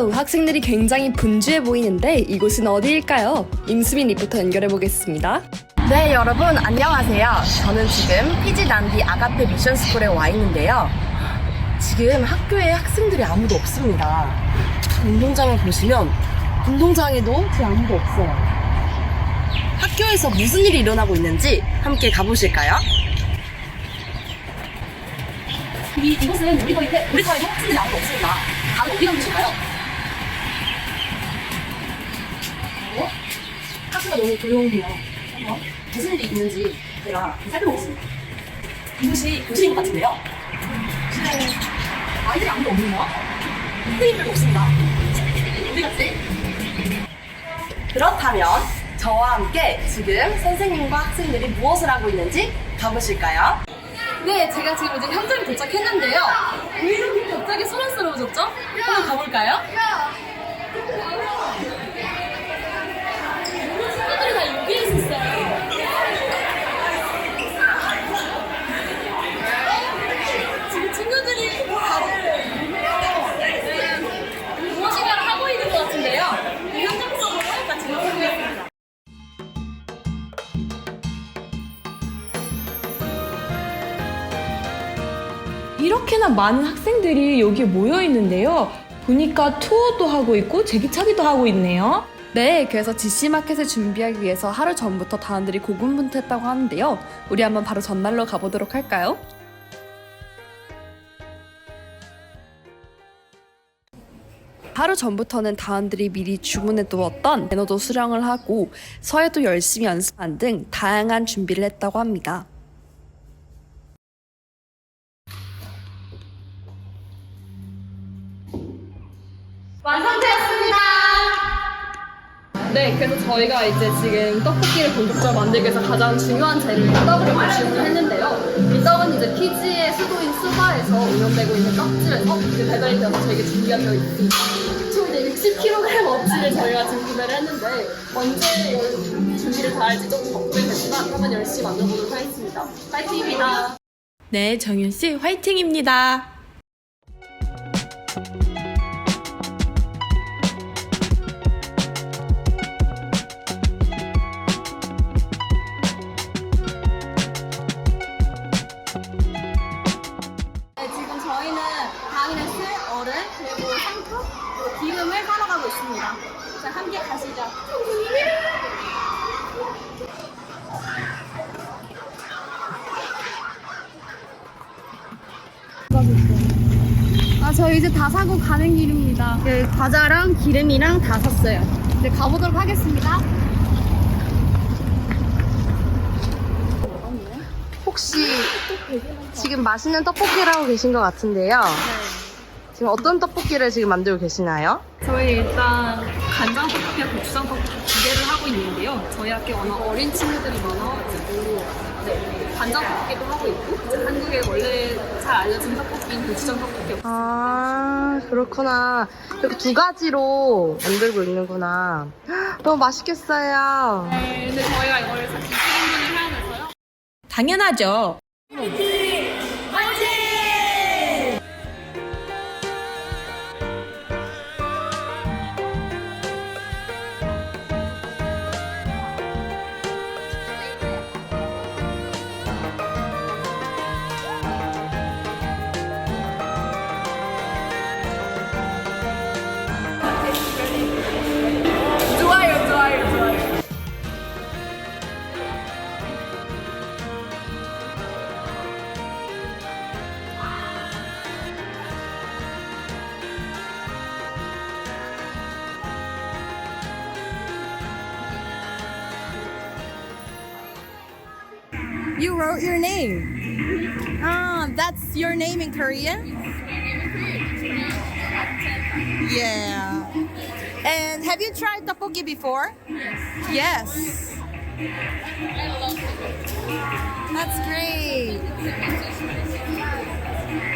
와우, 학생들이 굉장히 분주해 보이는데 이곳은 어디일까요? 임수민 리포터 연결해 보겠습니다. 네, 여러분 안녕하세요. 저는 지금 피지 난디 아가페 미션 스쿨에 와 있는데요. 지금 학교에 학생들이 아무도 없습니다. 운동장을 보시면 운동장에도 지금 아무도 없어요. 학교에서 무슨 일이 일어나고 있는지 함께 가보실까요? 이, 이곳은 우리 거인데 우리 거에도 학생들이 아무도 없습니다. 다들 어디 가보실까요? 학교가 너무 조용해요. 어? 무슨 일이 있는지 제가 살펴보겠습니다. 이곳이 교실인 것 같은데요. 교실에 아이들이 아무도 없네요. 선생님들도 없습니다. 어디 갔지? 그렇다면 저와 함께 지금 선생님과 학생들이 무엇을 하고 있는지 가보실까요? 네, 제가 지금 이제 현장에 도착했는데요. 왜 이렇게 갑자기 소란스러워졌죠? 한번 가볼까요? 이렇게나 많은 학생들이 여기에 모여 있는데요. 보니까 투어도 하고 있고 제기차기도 하고 있네요. 네, 그래서 GC마켓을 준비하기 위해서 하루 전부터 단원들이 고군분투했다고 하는데요. 우리 한번 바로 전날로 가보도록 할까요? 하루 전부터는 다원들이 미리 주문해 두었던 매너도 수령을 하고 서예도 열심히 연습한 등 다양한 준비를 했다고 합니다. 네, 그래서 저희가 이제 지금 떡볶이를 본격적으로 만들기 위해서 가장 중요한 재료 떡을 발주를 했는데요. 이 떡은 이제 피지의 수도인 수바에서 운영되고 있는 떡집에서 이제 배달이 되어서 저희가 준비가 되어 있습니다. 총 이제 60kg 어치를 저희가 지금 구매를 했는데 언제 열- 준비를 다 할지 조금 걱정됐지만 한번 열심히 만들어보도록 하겠습니다. 파이팅입니다. 네, 정윤 씨 화이팅입니다. 있습니다. 자, 함께 가시죠. 아, 저 이제 다 사고 가는 길입니다. 그 과자랑 기름이랑 다 샀어요. 이제 가보도록 하겠습니다. 혹시 지금 맛있는 떡볶이를 하고 계신 것 같은데요. 지금 어떤 떡볶이를 지금 만들고 계시나요? 저희 일단 간장 떡볶이와 고추장 떡볶이 두 개를 하고 있는데요. 저희 학교 워낙 어린 친구들이 많아가지고 네, 간장 떡볶이도 하고 있고 이제 한국에 원래 잘 알려진 떡볶이인 고추장 떡볶이 아, 그렇구나. 이렇게 두 가지로 만들고 있는구나. 너무 맛있겠어요. 네, 근데 저희가 이걸 사실 1인분을 해야 돼서요. 당연하죠. You wrote your name. Ah, that's your name in Korean? Yeah. And have you tried tteokbokki before? Yes. That's great.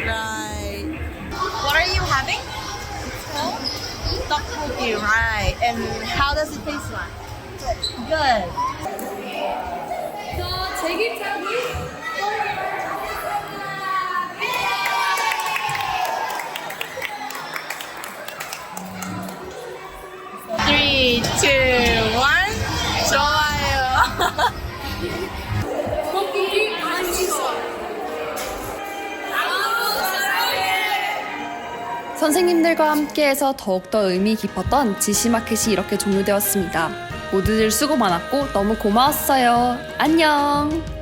Right. What are you having? Tteokbokki, right. And how does it taste like? Good. 저 대기차기 선생님들과 함께해서 더욱더 의미 깊었던 지시마켓이 이렇게 종료되었습니다. 모두들 수고 많았고 너무 고마웠어요. 안녕!